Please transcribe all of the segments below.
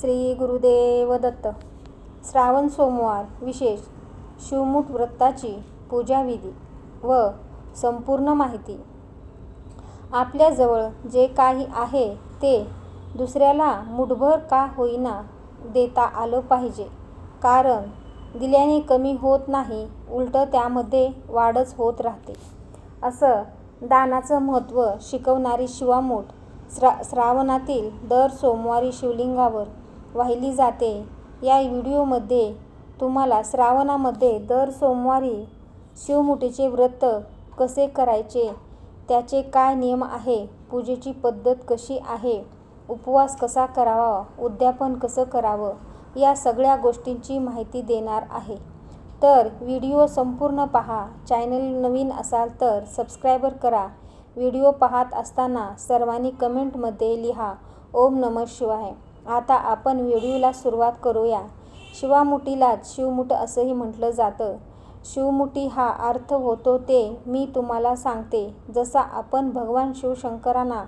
श्री गुरुदेव दत्त श्रावण सोमवार विशेष शिवमुठ व्रताची पूजाविधी व संपूर्ण माहिती. आपल्याजवळ जे काही आहे ते दुसऱ्याला मुठभर का होईना देता आलं पाहिजे. कारण दिल्याने कमी होत नाही उलटं त्यामध्ये वाढच होत राहते. असं दानाचं महत्त्व शिकवणारी शिवामूठ श्रा श्रावणातील दर सोमवारी शिवलिंगावर वाहिली जाते. या व्हिडिओमध्ये तुम्हाला श्रावणामध्ये दर सोमवारी शिवमुठीचे व्रत कसे करायचे त्याचे काय नियम आहे पूजेची पद्धत कशी आहे उपवास कसा करावा उद्यापन कसं करावं या सगळ्या गोष्टींची माहिती देणार आहे. तर व्हिडिओ संपूर्ण पहा. चॅनल नवीन असाल तर सबस्क्रायबर करा. व्हिडिओ पाहत असताना सर्वांनी कमेंटमध्ये लिहा. ओम नमः शिवाय. आता आपण व्हिडिओला सुरुवात करूया. शिवामुठीलाच शिवमुठ असंही म्हटलं जातं. शिवमुठी हा अर्थ होतो ते मी तुम्हाला सांगते. जसा आपण भगवान शिवशंकरांना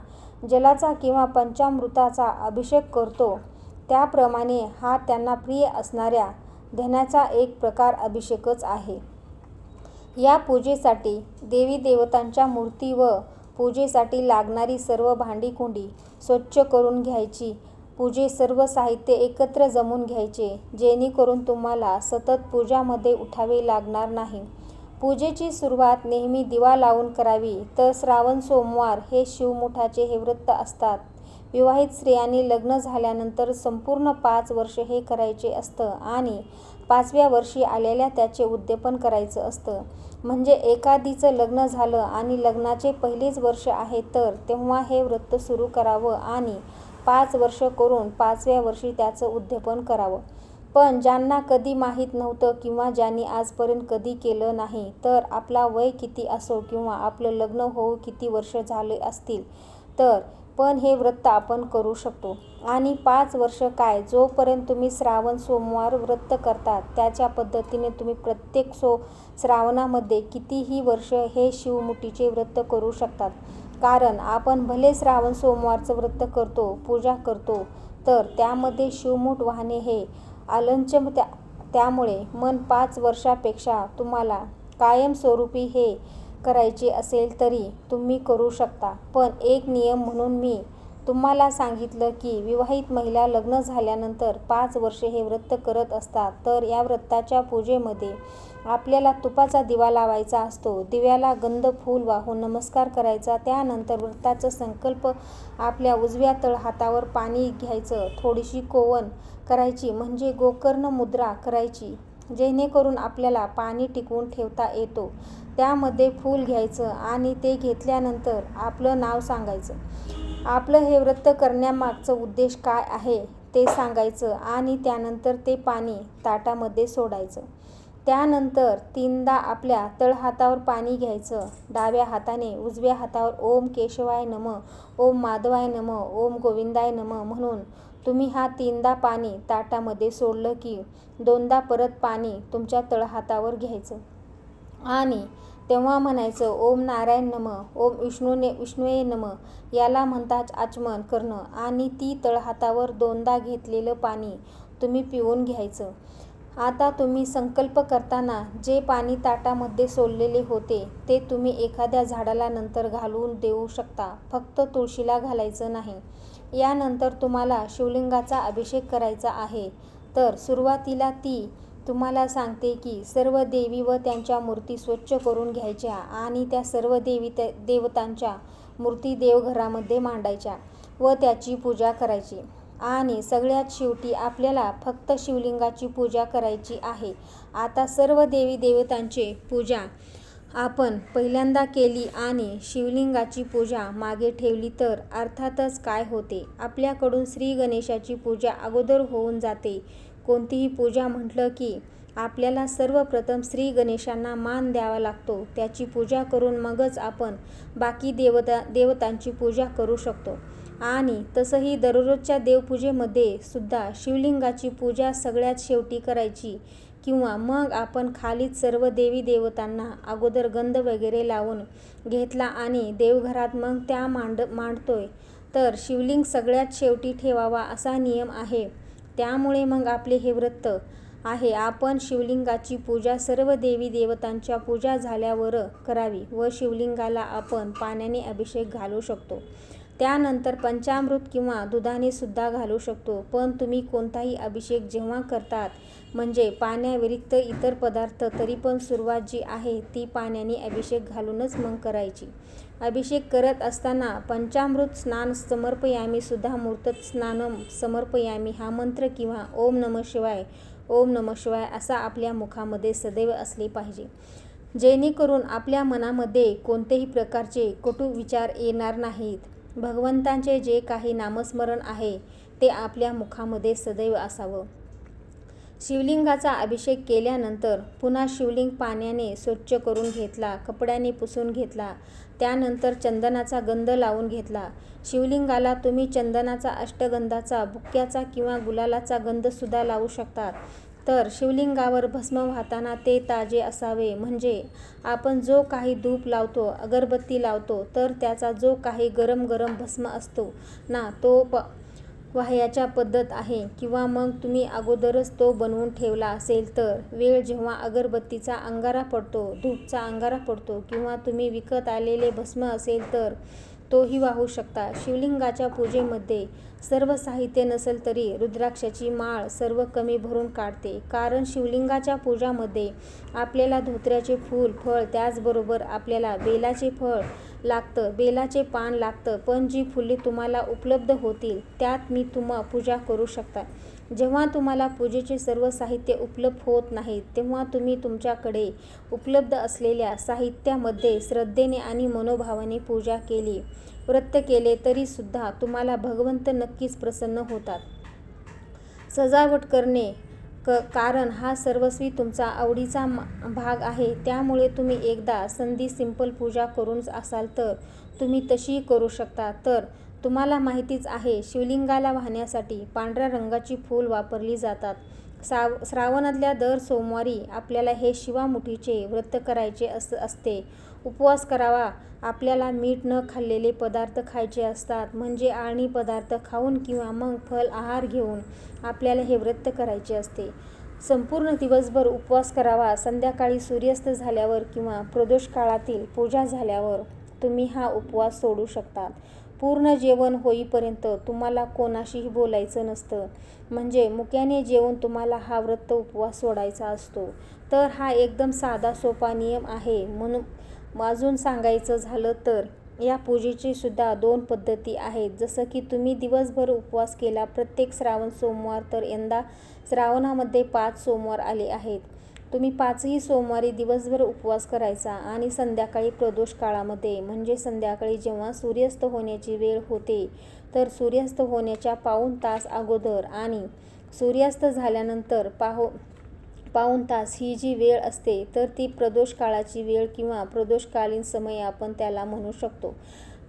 जलाचा किंवा पंचामृताचा अभिषेक करतो त्याप्रमाणे हा त्यांना प्रिय असणाऱ्या ध्यानाचा एक प्रकार अभिषेकच आहे. या पूजेसाठी देवी देवतांच्या मूर्ती व पूजेसाठी लागणारी सर्व भांडीकुंडी स्वच्छ करून घ्यायची. पूजे सर्व साहित्य एकत्र जमून घ्यायचे जेणेकरून तुम्हाला सतत पूजामध्ये उठावे लागणार नाही. पूजेची सुरुवात नेहमी दिवा लावून करावी तर श्रावण सोमवार हे शिवमुठाचे हे व्रत असतात. विवाहित स्त्रियांनी लग्न झाल्यानंतर संपूर्ण पाच वर्ष हे करायचे असतं आणि पाचव्या वर्षी आलेल्या त्याचे उद्यापन करायचं असतं. म्हणजे एखादीचं लग्न झालं आणि लग्नाचे पहिलेच वर्ष आहे तर तेव्हा हे व्रत सुरू करावं आणि पाच वर्ष करून पाचव्या वर्षी त्याचं उद्यापन करावं. पण ज्यांना कधी माहीत नव्हतं किंवा ज्यांनी आजपर्यंत कधी केलं नाही तर आपला वय किती असो किंवा आपलं लग्न होऊ किती वर्ष झाले असतील तर पण हे व्रत आपण करू शकतो. आणि पाच वर्ष काय? जोपर्यंत तुम्ही श्रावण सोमवार व्रत करतात त्याच्या पद्धतीने तुम्ही प्रत्येक सो श्रावणामध्ये कितीही वर्ष हे शिवमुठीचे व्रत करू शकतात. कारण आपण भले श्रावण सोमवारचं व्रत करतो पूजा करतो तर त्यामध्ये शिवमूठ वाहणे हे आलंचम त्या त्यामुळे मन पाच वर्षापेक्षा तुम्हाला कायमस्वरूपी हे करायचे असेल तरी तुम्ही करू शकता. पण एक नियम म्हणून मी तुम्हाला सांगितलं की विवाहित महिला लग्न झाल्यानंतर पाच वर्षे हे व्रत करत असतात. तर या व्रताच्या पूजेमध्ये आपल्याला तुपाचा दिवा लावायचा असतो. दिव्याला गंध फूल वाहून नमस्कार करायचा. त्यानंतर व्रताचा संकल्प आपल्या उजव्या तळ हातावर पाणी घ्यायचं. थोडीशी कोवन करायची म्हणजे गोकर्ण मुद्रा करायची जेणेकरून आपल्याला पाणी टिकवून ठेवता येतो. त्यामध्ये फूल घ्यायचं आणि ते घेतल्यानंतर आपलं नाव सांगायचं. आपलं हे व्रत करण्यामागचं उद्देश काय आहे ते सांगायचं आणि त्यानंतर ते पाणी ताटामध्ये सोडायचं. त्यानंतर तीनदा आपल्या तळहातावर पाणी घ्यायचं. डाव्या हाताने उजव्या हातावर ओम केशवाय नम ओम माधवाय नम ओम गोविंदाय नम म्हणून तुम्ही हा तीनदा पाणी ताटामध्ये सोडलं की दोनदा परत पाणी तुमच्या तळहातावर घ्यायचं. आणि तेव्हा म्हणायचं ओम नारायण नम ओम विष्णूने विष्णुये नम याला म्हणतात आचमन करणं आणि ती तळहातावर दोनदा घेतलेलं पाणी तुम्ही पिऊन घ्यायचं. आता तुम्ही संकल्प करताना जे पाणी ताटामध्ये सोडलेले होते ते तुम्ही एखाद्या झाडाला नंतर घालून देऊ शकता फक्त तुळशीला घालायचं नाही. यानंतर तुम्हाला शिवलिंगाचा अभिषेक करायचा आहे. तर सुरुवातीला ती तुम्हाला सांगते की सर्व देवी व त्यांच्या मूर्ती स्वच्छ करून घ्यायच्या आणि त्या सर्व देवी देवतांच्या मूर्ती देवघरामध्ये मांडायच्या व त्याची पूजा करायची. आणि सगळ्यात शेवटी आपल्याला फक्त शिवलिंगाची पूजा करायची आहे. आता सर्व देवी देवतांचे पूजा आपण पहिल्यांदा केली आणि शिवलिंगाची पूजा मागे ठेवली तर अर्थातच काय होते? आपल्याकडून श्री गणेशाची पूजा अगोदर होऊन जाते. कोणतीही पूजा म्हटलं की आपल्याला सर्वप्रथम श्री गणेशांना मान द्यावा लागतो. त्याची पूजा करून मगच आपण बाकी देवता देवतांची पूजा करू शकतो. आणि तसंही दररोजच्या देवपूजेमध्ये सुद्धा शिवलिंगाची पूजा सगळ्यात शेवटी करायची किंवा मग आपण खालीच सर्व देवी देवतांना अगोदर गंध वगैरे लावून घेतला आणि देवघरात मग त्या मांड मांडतोय. तर शिवलिंग सगळ्यात शेवटी ठेवावा असा नियम आहे. त्यामुळे मग आपले हे व्रत आहे. आपण शिवलिंगाची पूजा सर्व देवी देवतांच्या पूजा झाल्यावर करावी व शिवलिंगाला आपण पाण्याने अभिषेक घालू शकतो. त्यानंतर पंचामृत किंवा दुधाने सुद्धा घालू शकतो. पण तुम्ही कोणताही अभिषेक जेव्हा करतात म्हणजे पाण्याव्यतिरिक्त इतर पदार्थ तरी पण सुरुवात जी आहे ती पाण्याने अभिषेक घालूनच मग करायची. अभिषेक करत असताना पंचामृत स्नान समर्पयामी सुद्धा मूर्तत स्नानम समर्पयामी हा मंत्र किंवा ओम नम शिवाय ओम नम शिवाय असा आपल्या मुखामध्ये सदैव असले पाहिजे. जेणेकरून आपल्या मनामध्ये कोणतेही प्रकारचे कटू विचार येणार नाहीत. भगवंतांचे जे काही नामस्मरण आहे ते आपल्या मुखामध्ये सदैव असावं. शिवलिंगाचा अभिषेक केल्यानंतर पुन्हा शिवलिंग पाण्याने स्वच्छ करून घेतला कपड्याने पुसून घेतला त्यानंतर चंदनाचा गंध लावून घेतला. शिवलिंगाला तुम्ही चंदनाचा अष्टगंधाचा बुक्क्याचा किंवा गुलालाचा गंधसुद्धा लावू शकतात. तर शिवलिंगावर भस्म वाहताना ते ताजे असावे. म्हणजे आपण जो काही धूप लावतो अगरबत्ती लावतो तर त्याचा जो काही गरम गरम भस्म असतो ना तो प वाह्याच्या पद्धत आहे किंवा मग तुम्ही अगोदरच तो बनवून ठेवला असेल तर. वेळ जेव्हा अगरबत्तीचा अंगारा पडतो धूपचा अंगारा पडतो किंवा तुम्ही विकत आलेले भस्म असेल तर तोही वाहू शकता. शिवलिंगाच्या पूजेमध्ये सर्व साहित्य नसेल तरी रुद्राक्षाची माळ सर्व कमी भरून काढते. कारण शिवलिंगाच्या पूजामध्ये आपल्याला धोत्र्याचे फूल फळ त्याचबरोबर आपल्याला बेलाचे फळ लागतं बेलाचे पान लागतं. पण जी फुले तुम्हाला उपलब्ध होतील त्यात मी तुम्हा पूजा करू शकता जेव्हा तुम्हाला पूजेचे सर्व साहित्य उपलब्ध होत नाही तेव्हा तुम्ही तुमच्याकडे उपलब्ध असलेल्या साहित्यामध्ये श्रद्धेने आणि मनोभावाने पूजा केली. व्रत केले तरीसुद्धा तुम्हाला भगवंत नक्कीच प्रसन्न होतात. सजावट करणे क कारण हा सर्वस्वी तुमचा आवडीचा भाग आहे. त्यामुळे तुम्ही एकदा संधी सिंपल पूजा करून असाल तर तुम्ही तशीही करू शकता. तर तुम्हाला माहितीच आहे शिवलिंगाला वाहण्यासाठी पांढऱ्या रंगाची फूल वापरली जातात. साव श्रावणातल्या दर सोमवारी आपल्याला हे शिवामुठीचे व्रत करायचे अस असते. उपवास करावा. आपल्याला मीठ न खाल्लेले पदार्थ खायचे असतात म्हणजे आणि पदार्थ खाऊन किंवा मग फल आहार घेऊन आपल्याला हे व्रत करायचे असते. संपूर्ण दिवसभर उपवास करावा. संध्याकाळी सूर्यास्त झाल्यावर किंवा प्रदोष काळातील पूजा झाल्यावर तुम्ही हा उपवास सोडू शकतात. पूर्ण जेवण होईपर्यंत तुम्हाला कोणाशीही बोलायचं नसतं. म्हणजे मुक्याने जेवण तुम्हाला हा व्रत उपवास सोडायचा असतो. तर हा एकदम साधा सोपा नियम आहे. म्हणून अजून सांगायचं झालं तर या पूजेची सुद्धा दोन पद्धती आहेत. जसं की तुम्ही दिवसभर उपवास केला प्रत्येक श्रावण सोमवार तर यंदा श्रावणामध्ये पाच सोमवार आले आहेत. तुम्ही पाचही सोमवारी दिवसभर उपवास करायचा आणि संध्याकाळी प्रदोष काळामध्ये म्हणजे संध्याकाळी जेव्हा सूर्यास्त होण्याची वेळ होते तर सूर्यास्त होण्याच्या पाऊण तास अगोदर आणि सूर्यास्त झाल्यानंतर पाहो पाऊण तास ही जी वेळ असते तर ती प्रदोष काळाची वेळ किंवा प्रदोषकालीन समय आपण त्याला म्हणू शकतो.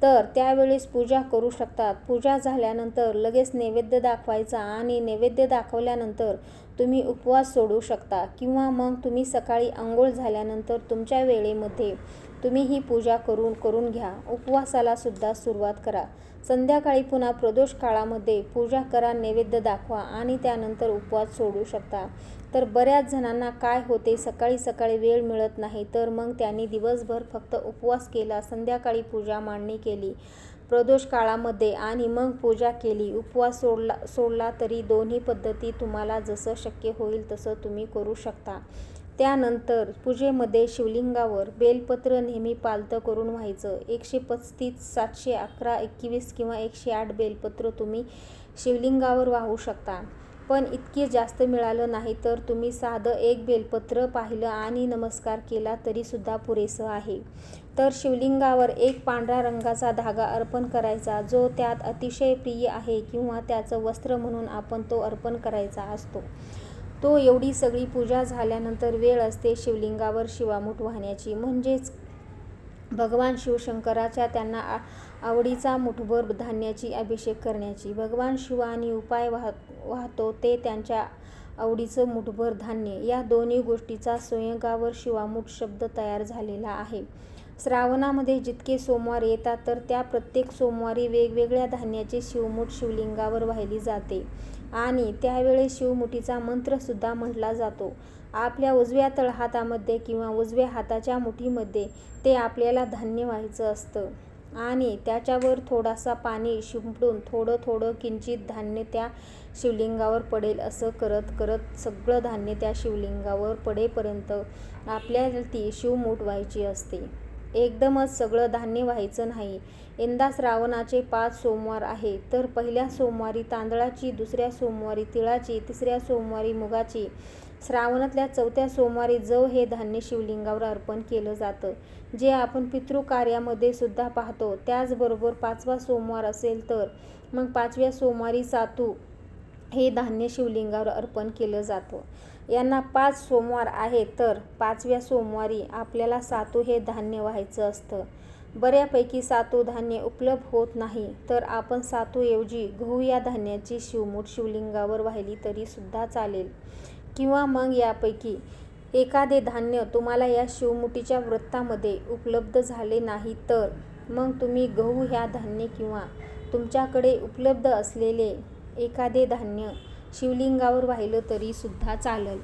तर त्यावेळेस पूजा करू शकतात. पूजा झाल्यानंतर लगेच नैवेद्य दाखवायचा आणि नैवेद्य दाखवल्यानंतर तुम्ही उपवास सोडू शकता किंवा मग तुम्ही सकाळी आंघोळ झाल्यानंतर तुमच्या वेळेमध्ये तुम्ही ही पूजा करून करून घ्या. उपवासाला सुद्धा सुरुवात करा. संध्याकाळी पुन्हा प्रदोष काळामध्ये पूजा करा नैवेद्य दाखवा आणि त्यानंतर उपवास सोडू शकता. तर बऱ्याच जणांना काय होते? सकाळी सकाळी वेळ मिळत नाही तर मग त्यांनी दिवसभर फक्त उपवास केला संध्याकाळी पूजा मांडणी केली प्रदोष काळामध्ये आणि मग पूजा केली. उपवास सोडला सोडला तरी दोन्ही पद्धती तुम्हाला जसं शक्य होईल तसं तुम्ही करू शकता. त्यानंतर पूजेमध्ये शिवलिंगावर बेलपत्र नेहमी पालतं करून व्हायचं. एकशे पस्तीस सातशे अकरा एकवीस किंवा एकशे आठ बेलपत्र तुम्ही शिवलिंगावर वाहू शकता. पण इतके जास्त मिळालं नाही तर तुम्ही साधं एक बेलपत्र पाहिलं आणि नमस्कार केला तरीसुद्धा पुरेसं आहे. तर शिवलिंगावर एक पांढऱ्या रंगाचा धागा अर्पण करायचा जो त्यात अतिशय प्रिय आहे किंवा त्याचं वस्त्र म्हणून आपण तो अर्पण करायचा असतो. तो एवढी सगळी पूजा झाल्यानंतर वेळ असते शिवलिंगावर शिवामूठ वाहण्याची. म्हणजेच भगवान शिवशंकराच्या त्यांना आवडीचा मुठभर धान्याची अभिषेक करण्याची. भगवान शिवानी उपाय वाह वाहतो ते त्यांच्या आवडीचं मुठभर धान्य. या दोन्ही गोष्टीचा स्वयंगावर शिवामूठ शब्द तयार झालेला आहे. श्रावणामध्ये जितके सोमवार येतात तर त्या प्रत्येक सोमवारी वेगवेगळ्या धान्याची शिवमूठ शिवलिंगावर वाहिली जाते. आणि त्यावेळेस शिवमुठीचा मंत्रसुद्धा म्हटला जातो. आपल्या उजव्या तळहातामध्ये किंवा उजव्या हाताच्या मुठीमध्ये ते आपल्याला धान्य व्हायचं असतं आणि त्याच्यावर थोडासा पाणी शिंपडून थोडं थोडं किंचित धान्य त्या शिवलिंगावर पडेल असं करत करत सगळं धान्य त्या शिवलिंगावर पडेपर्यंत आपल्याला ती शिवमूठ व्हायची असते. एकदमच सगळं धान्य व्हायचं नाही. यंदा श्रावणाचे पाच सोमवार आहे तर पहिल्या सोमवारी तांदळाची, दुसऱ्या सोमवारी तिळाची, तिसऱ्या सोमवारी मुगाची, श्रावणातल्या चौथ्या सोमवारी जव हे धान्य शिवलिंगावर अर्पण केलं जातं, जे आपण पितृकार्यामध्ये सुद्धा पाहतो. त्याचबरोबर पाचवा सोमवार असेल तर मग पाचव्या सोमवारी सातू हे धान्य शिवलिंगावर अर्पण केलं जातं. यांना पाच सोमवार आहेत तर पाचव्या सोमवारी आपल्याला सातू हे धान्य व्हायचं असतं. बऱ्यापैकी सातू धान्य उपलब्ध होत नाही तर आपण सातूऐवजी गहू या धान्याची शिवमूठ शिवलिंगावर वाहिली तरी सुद्धा चालेल किंवा मग यापैकी एखादे धान्य तुम्हाला या शिवमुठीच्या व्रतामध्ये उपलब्ध झाले नाही तर मग तुम्ही गहू ह्या धान्य किंवा तुमच्याकडे उपलब्ध असलेले एखादे धान्य शिवलिंगावर वाहिलं तरी सुद्धा चालेल.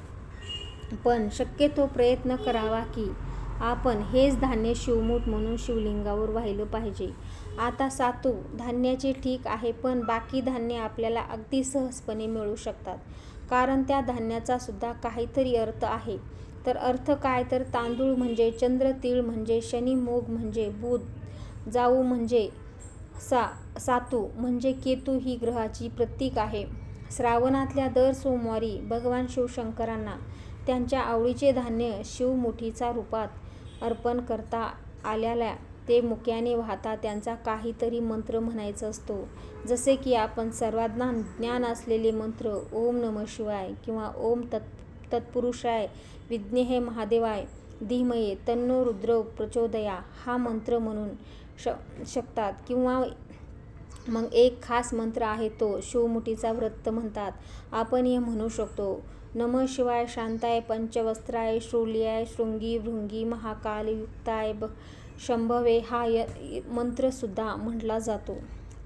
पण शक्यतो प्रयत्न करावा की आपण हेच धान्य शिवमूठ म्हणून शिवलिंगावर वाहिलं पाहिजे. आता सातू धान्याचे ठीक आहे पण बाकी धान्य आपल्याला अगदी सहजपणे मिळू शकतात. कारण त्या धान्याचा सुद्धा काहीतरी अर्थ आहे. तर अर्थ काय तर तांदूळ म्हणजे चंद्र, तीळ म्हणजे शनी, मोग म्हणजे बुध, जाऊ म्हणजे सा सातू म्हणजे केतू ही ग्रहाची प्रतीक आहे. श्रावणातल्या दर सोमवारी भगवान शिवशंकरांना त्यांच्या आवडीचे धान्य शिवमुठीच्या रूपात अर्पण करता आल्याला ते मुक्याने वाहता त्यांचा काहीतरी मंत्र म्हणायचा असतो. जसे की आपण सर्वांना ज्ञान असलेले मंत्र ओम नमः शिवाय किंवा ओम तत् तत्पुरुषाय विज्ञे हे महादेवाय धीमये तन्नो रुद्र प्रचोदया हा मंत्र म्हणून श शकतात किंवा मग एक खास मंत्र आहे तो शिवमुठीचा व्रत म्हणतात आपण हे म्हणू शकतो. नमः शिवाय शांताय पंचवस्त्राय शूलाय शृंगी भृंगी महाकाल युक्ताय शंभवे हा य मंत्रसुद्धा म्हटला जातो.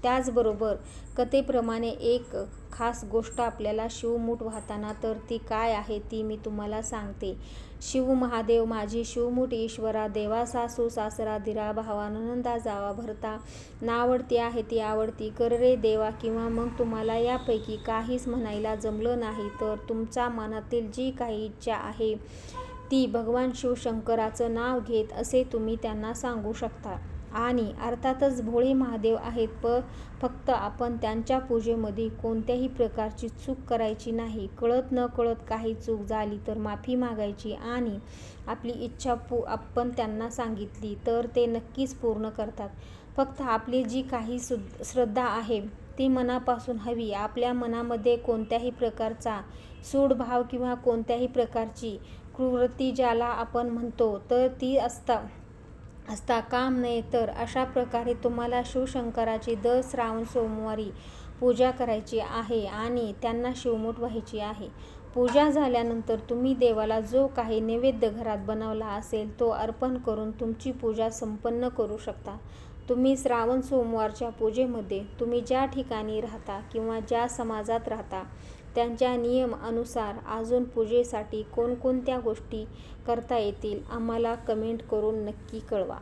त्याचबरोबर कथेप्रमाणे एक खास गोष्ट आपल्याला शिवमूठ वाहताना तर ती काय आहे ती मी तुम्हाला सांगते. शिव महादेव माझी शिवमुठ ईश्वरा देवा सासू सासरा दिरा भावा नणंदा जावा भरता नावडती आहे ती आवडती कर रे देवा किंवा मग तुम्हाला यापैकी काहीच म्हणायला जमलं नाही तर तुमच्या मनातील जी काही इच्छा आहे ती भगवान शिवशंकराचं नाव घेत असे तुम्ही त्यांना सांगू शकता. आणि अर्थातच भोळे महादेव आहेत प फक्त आपण त्यांच्या पूजेमध्ये कोणत्याही प्रकारची चूक करायची नाही. कळत नकळत काही चूक झाली तर माफी मागायची आणि आपली इच्छा पू आपण त्यांना सांगितली तर ते नक्कीच पूर्ण करतात. फक्त आपली जी काही श्रद्धा आहे ती मनापासून हवी. आपल्या मनामध्ये कोणत्याही प्रकारचा सूडभाव किंवा कोणत्याही प्रकारची कुवृत्ती ज्याला आपण म्हणतो तर ती असता काम नये तर अशा प्रकारे तुम्हाला शिवशंकराची दर श्रावण सोमवारी पूजा करायची आहे आणि त्यांना शिवमूठ व्हायची आहे. पूजा झाल्यानंतर तुम्ही देवाला जो काही नैवेद्य घरात बनवला असेल तो अर्पण करून तुमची पूजा संपन्न करू शकता. तुम्ही श्रावण सोमवारच्या पूजेमध्ये तुम्ही ज्या ठिकाणी राहता किंवा ज्या समाजात राहता त्यांच्या नियम अनुसार अजून पूजेसाठी कोणकोणत्या गोष्टी करता येतील आम्हाला कमेंट करून नक्की कळवा.